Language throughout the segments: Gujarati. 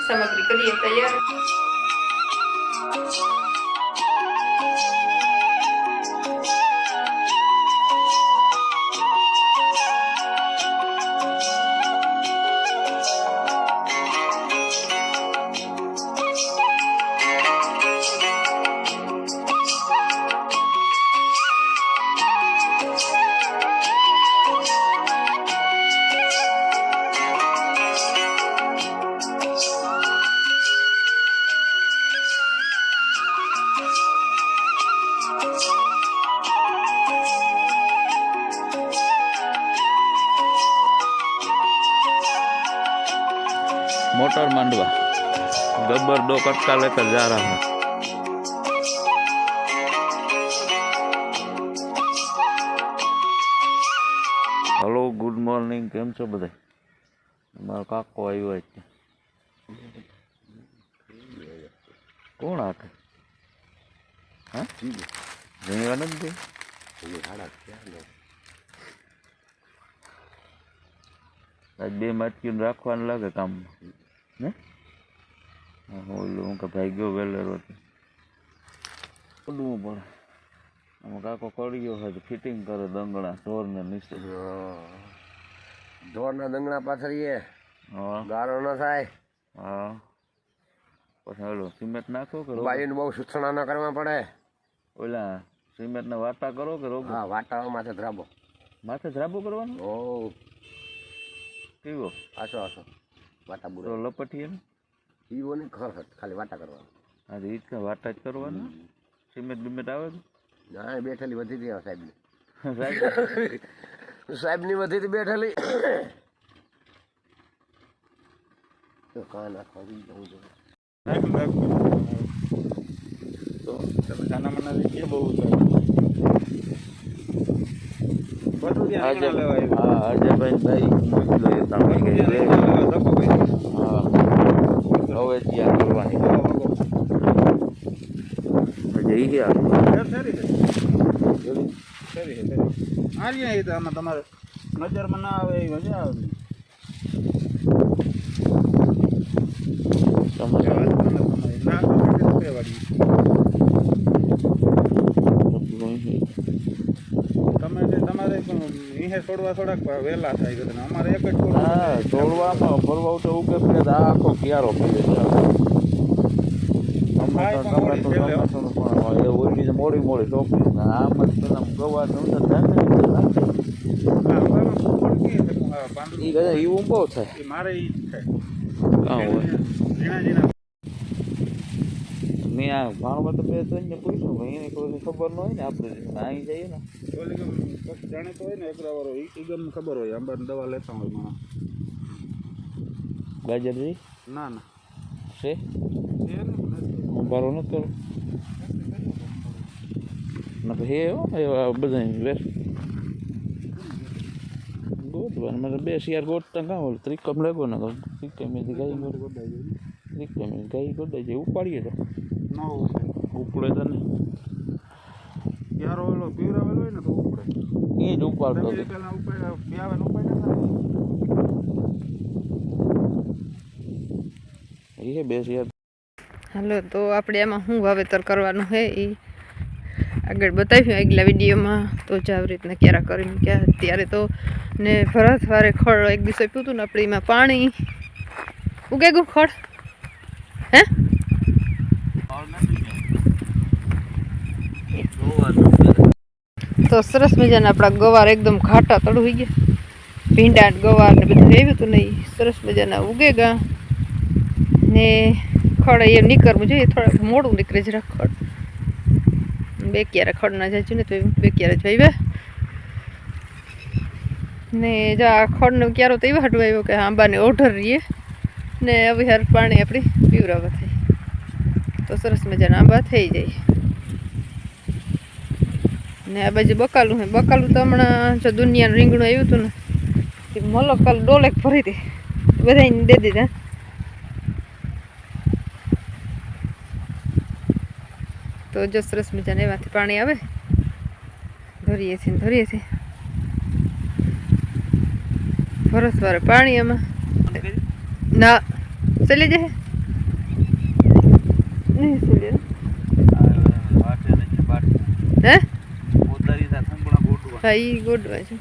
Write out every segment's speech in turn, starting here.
સામગ્રી કરીએ તૈયાર. मोटर मंडवा गब्बर दो कटका लेकर जा रहा है હલો ગુડ મોર્નિંગ કેમ છો બધા મારો કાકો આવ્યો છે કોણ હાકે હા જમીવા નથી આજ બે માટકીને રાખવાનું લાગે કામમાં ને? ઓલું હું કે ભાઈ ગયો વેલેરો પડવું પડે આમાં કાકો કરી ગયો હોય તો ફિટિંગ કરે દંગણા ઢોર ને નીચે. ઢોરના દંગણા પાથરીએ ગારો ન થાય. હા. પછી ઓલું સિમેન્ટ નાખો કે રોગો? બહુ સૂચના ન કરવા પડે. ઓલા સિમેન્ટ ને વાટા કરો કે રોગો? હા વાટા માથે ધ્રાબો. માથે ધ્રાબો કરવાનો? ઓ કેવો? આસો આસો વાટા તો બુરો લપટીએ ને? ઈવો ને ખર ખર ખાલી વાટા કરવાનું. હા તો ઈ જ કે વાટા જ કરવાના? સિમેન્ટ બિમેન્ટ આવે ના બેઠેલી વધી હતી સાહેબની. સાહેબ? સાહેબની વધી હતી બેઠેલી. તો કાં નાખવા જઈ જવું જોઈએ. છે. બધું અજયભાઈ ભાઈ મોકલો ભાઈ તમે કે લે. હા હવે ત્યાં કરવાની હજી ઈ આમાં તમારે નજરમાં ના આવે એ મજા આવે તમારે તમે જે તમારે ihe છોડવા થોડાક વહેલા થાય છે ને અમારે એક જ છોડવા હા છોડવામાં ફરવા તો ઉગે કે આ આખો ક્યારો પીલે છે. મોડી મોડી મોડી ટોપી ને આમાં જ પેલા ગવા થાય ને એ બહુ થાય. મારે એ ઝીણા મેં આ ભાણમાં તો બે ત્રણ ને પૂછ્યું ભાઈ એને કોઈ ખબર ન હોય ને આપણે અહીં જઈએ ને. જાણે તો હોય ને એકરા વાળો ઈ ઈ ગમ ખબર હોય આંબા દવા લેતા હોય માણસ ગાજરજી? ના ના. છે. ઉભારો ન કરો નકર હે હો એવા બધા વેસ્ટ ગોતવાનું મને બે શિયાર ગોતતા કાં ઓલું ત્રિકમ લેગો ને ત્રિકમ ગોત ત્રિકમ ગાય ગોતાઈ જાય ઉપાડીએ તો. ન. ઉપડે. તો ને ક્યારો ઓલો પીવરાવેલો હોય ને તો ઉપડે. એ જ ઉપાડતો પેલા ઉપાડ્યા પ્યાવે ઉપાડ્યા હતા એ બે હાલો તો આપણે એમાં શું વાવેતર કરવાનું છે એ આગળ બતાવ્યું આગલા વિડીયોમાં. તો જ આવી રીતના ક્યારે કરી ક્યાં અત્યારે તો ને ભરત વારે ખળ એક દિવસ આપ્યું હતું ને આપણે એમાં પાણી. ઉગે ગયું ખળ? હે? તો સરસ મજાના આપણા ગવાર એકદમ ઘાટા તળું ગયા. ભીંડા ને ગવાર ને બધું આવ્યું હતું નહીં સરસ મજાના ઉગે ગયા ને ખડ એ નીકળવું જોઈએ, થોડાક મોડું નીકળે જરા ખડ. બે ક્યારે ખડ ના જાય ને તો બે ક્યારે જ વાવ્યા ને જો આ ખડનો ક્યારો તો એવા હટવા આવ્યો કે આંબાને ઓઢર રહીએ. ને હવે હાર પાણી આપણી પીવરાવા થાય. તો સરસ મજાના આંબા થઈ જાય. ને આ બાજુ બકાલું હે. બકાલું તો હમણાં જો દુનિયાનું રીંગણું આવ્યું હતું ને તે મલો કાલ ડોલેક ભરી દે બધાને દે દીધા. તો જો સરસ મજાને એમાંથી પાણી આવે. ધરીએ છીએ ધરીએ છીએ. વરસ વારે પાણી એમાં ના ચલી જાય નહીં બાટે હે ઉતારી તા થંભણા ગોટવા હા એ ગોડવા છે.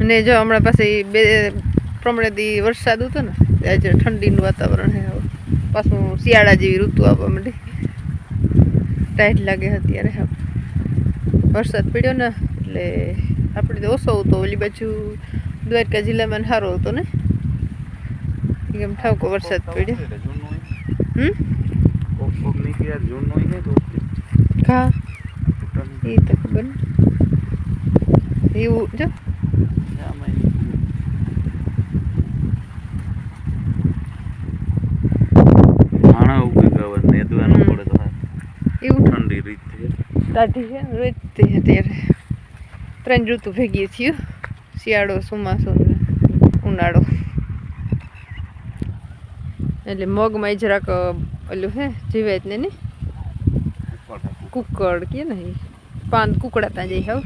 અને જો હમણાં પાસે બે પ્રમાણે દી વરસાદ હતો ને આજે ઠંડીનું વાતાવરણ હે હવે. પાછું શિયાળા જેવી ઋતુ આવવા માંડી. ટાઈટ લાગે અત્યારે હા. વરસાદ પડ્યો ને એટલે આપણે તો ઓછો હતો ઓલી બાજુ દ્વારકા જિલ્લામાં સારો હતો ને. કેમ ઠાવકો વરસાદ પડ્યો. હમ? હા. એ તો ખબર. ને એવું જો દાઢી છે ને રોજ તે અત્યારે. ત્રણ ઋતુ ભેગી થયું શિયાળો ચોમાસો ને ઉનાળો. એટલે મગમાં જરાક ઓલું હે જીવાત ને? નહીં કુકડ કે ને ઈ. પાન કુકડાતા જાય હવે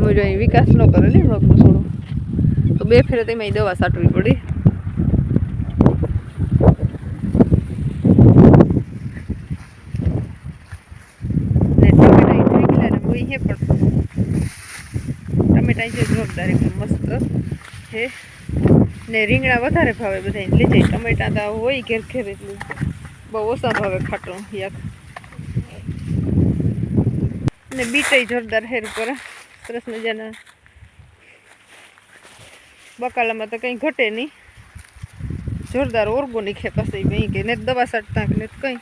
હું અહીં વિકાસ ન કરે ને મગનો સોડો તો બે ફેરે તેમાં દવા સાટવી પડી. ટમેટા છે જોરદાર એકદમ મસ્ત છે ને રીંગણા વધારે ભાવે બધા લઈ જાય, ટમેટા હોય ઘેર ઘેર એટલું બહુ ઓછા ભાવે ખાટું યાક ને બીટય જોરદાર હેર ઉપર સરસ મજાના. બકાલામાં તો કંઈ ઘટે નહીં. જોરદાર ઓર્ગોનિક હે પાસે કંઈ કે ને દવા સાટતા કે ને કંઈ.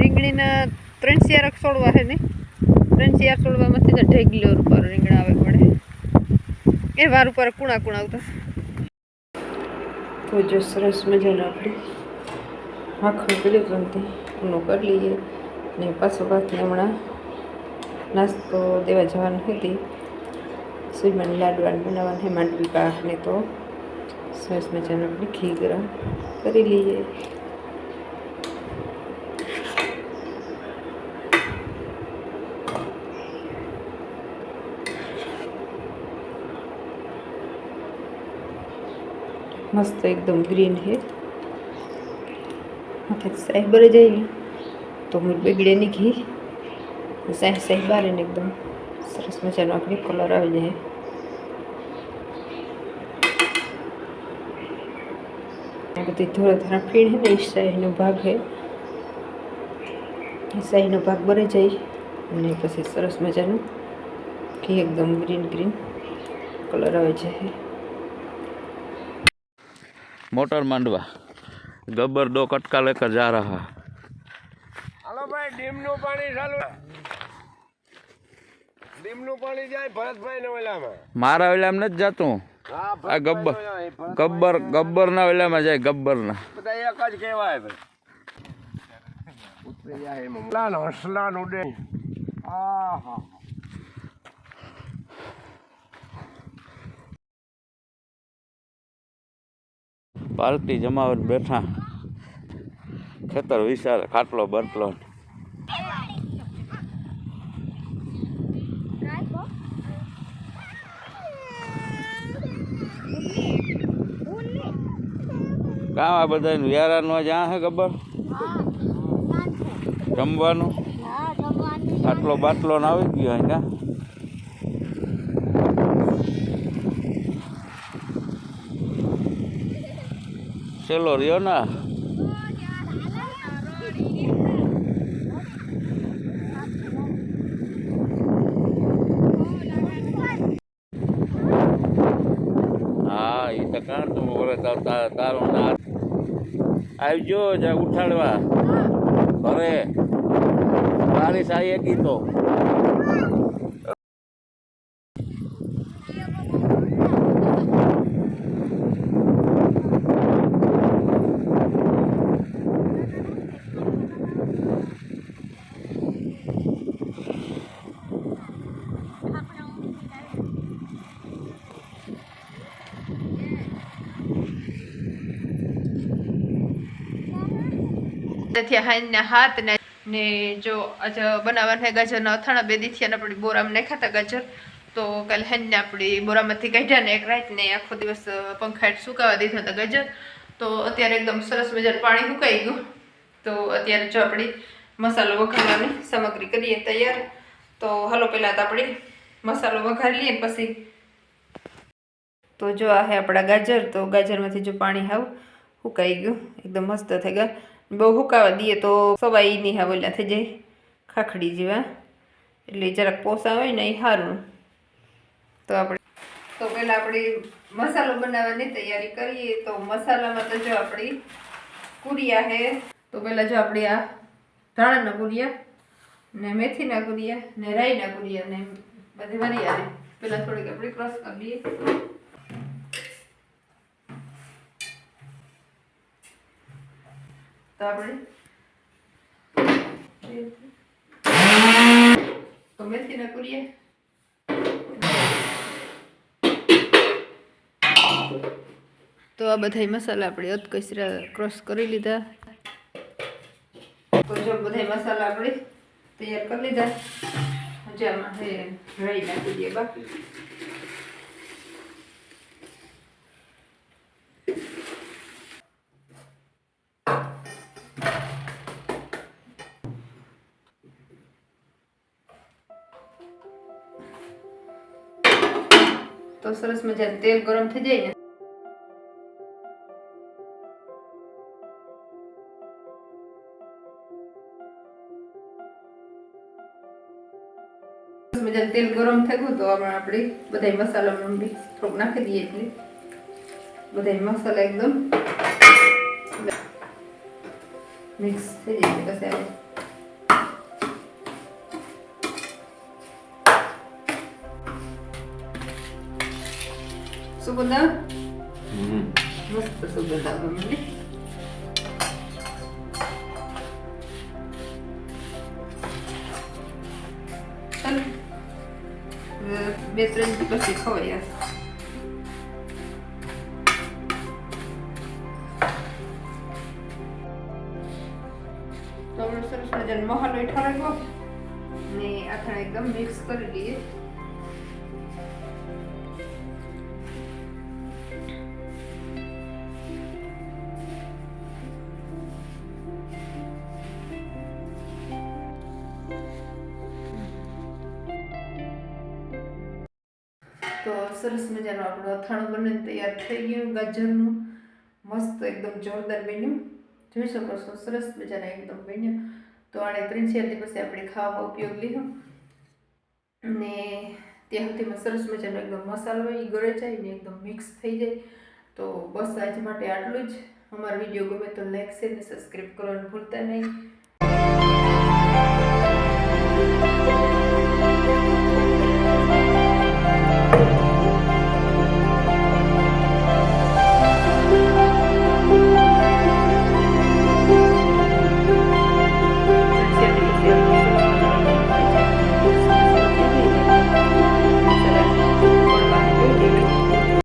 રીંગણીના ત્રણ શિયારક છોડવા છે ને? ત્રણ શિયાર છોડવામાંથી તો ઢેગલીઓ ઉપર રીંગણા આવે પડે. એ વાર ઉપર કુણા કુણા આવતા. તો જો સરસ મજાના આપણે પેલી ગમતી કૂણો કરી લઈએ. ને પાછો પાછને હમણાં નાસ્તો દેવા જવાનું હતી. સુરમાની લાડવાને બનાવવાની છે, માંડવી પાકને તો સરસ મજાનું આપણે ઘી ગરમ કરી લઈએ. મસ્ત એકદમ ગ્રીન છે. માથે સાહેબ બરે જઈ તો હું બગડે નહીં ઘી સાહેબ સાહેબ બારે ને એકદમ સરસ મજાનો આપણે કલર આવી જાય આ બધી થોડા થોડા ફીણ છે ને એ શાહીનો ભાગ છે એ શાહીનો ભાગ બરે જાય અને પછી સરસ મજાનું ઘી એકદમ ગ્રીન ગ્રીન કલર આવે છે मोटर मांडवा गब्बर दो कटका लेकर जा रहा હાલો ભાઈ ડીમનું પાણી ચાલુ ડીમનું પાણી જાય ભરતભાઈ ને ઓલામાં મારા વેલામાં નથી જતું હા આ ગબ્બર ગબ્બર ગબ્બરના વેલામાં જાય ગબ્બરના બધા એક જ કહેવાય ભાઈ ઉતરી જાય એમાં હસલાન હસલાન ઉડે આ હા પાર્ટી જમાવટ બેઠા. ખેતર વિશાળ ખાટલો બટલો. કામ આ બધા વ્યારાનું જ્યાં હે ખબર? જમવાનું? ખાટલો બાટલો ને આવી ગયો અહીં છેલ્લો રહ્યો ના? હા એ તો કાણ તું બોલે તાર- ના આવજો જા ઉઠાડવા. ઘરે બારીશ આવી ગઈ તેથી હાઈના હાથ ને ને જો આજે બનાવવાના ગાજરના અથાણા બે દીથી અને આપણી બોરામાં નાખ્યા ગાજર. તો કાલે હાઈને આપણી બોરામાંથી કાઢ્યા ને એક રાતને આખો દિવસ પંખા સુકાવા દીધા હતા ગાજર. તો અત્યારે એકદમ સરસ મજાનું પાણી સુકાઈ ગયું. તો અત્યારે જો આપણી મસાલો વઘારવાની સામગ્રી કરીએ તૈયાર. તો હાલો પહેલાં તો આપણે મસાલો વઘારી લઈએ પછી તો જો આ હે આપણા ગાજર. તો ગાજરમાંથી જો પાણી હાવ સુકાઈ ગયું. એકદમ મસ્ત થઈ ગયા. બહુ હુકાવા દઈએ તો સવાઈ નહીં હાવ ઓલા થઈ જાય ખાખડી જેવા. એટલે જરાક પોસા હોય ને એ સારું તો આપણે તો પહેલાં આપણે મસાલો બનાવવાની તૈયારી કરીએ. તો મસાલામાં તો જો આપણી કુરિયા છે તો પહેલાં જો આપણે આ ધાણાના કુરિયા ને મેથીના કુરિયા ને રાઈના કુરિયા ને બધી વરિયાળી પહેલાં થોડીક આપણે ક્રોસ કરી લઈએ. તો આપણે તો મેથીના કુરિયા તો આ બધા મસાલા આપણે અતકસરા ક્રોસ કરી લીધા. તો જો બધા મસાલા આપણે તૈયાર કરી લીધા. જેમાં રહી નાખી દઈએ બાકી. તો સરસ મજાનું તેલ ગરમ થઈ જાય ને. મજાનું તેલ ગરમ થઈ ગયું તો હમણાં આપણે બધા મસાલા મિક્સ થોડુંક નાખી દઈએ એટલે બધા મસાલા એકદમ મિક્સ થઈ જાય એટલે સુગંધ આવે? મસ્ત સુગંધ આવે મને બે ત્રણ પછી ખવાય સરસ મજાનો ઠરાવ્યો ને આથાણે એકદમ મિક્સ કરી લઈએ તો સરસ મજાનું આપણું અથાણું બને તૈયાર થઈ ગયું. ગાજરનું મસ્ત એકદમ જોરદાર બન્યું. જોઈ શકો છો, સરસ મજાના એકદમ બન્યું. તો આને ચાર દિવસે આપણે ખાવામાં ઉપયોગ લીધો. ને ત્યાં સુધીમાં સરસ મજાનો એકદમ મસાલો એ ગળે જાય ને એકદમ મિક્સ થઈ જાય. તો બસ આજ માટે આટલું જ. અમારો વીડિયો ગમે તો લાઈક શેર ને સબસ્ક્રાઈબ કરવાનું ભૂલતા નહીં.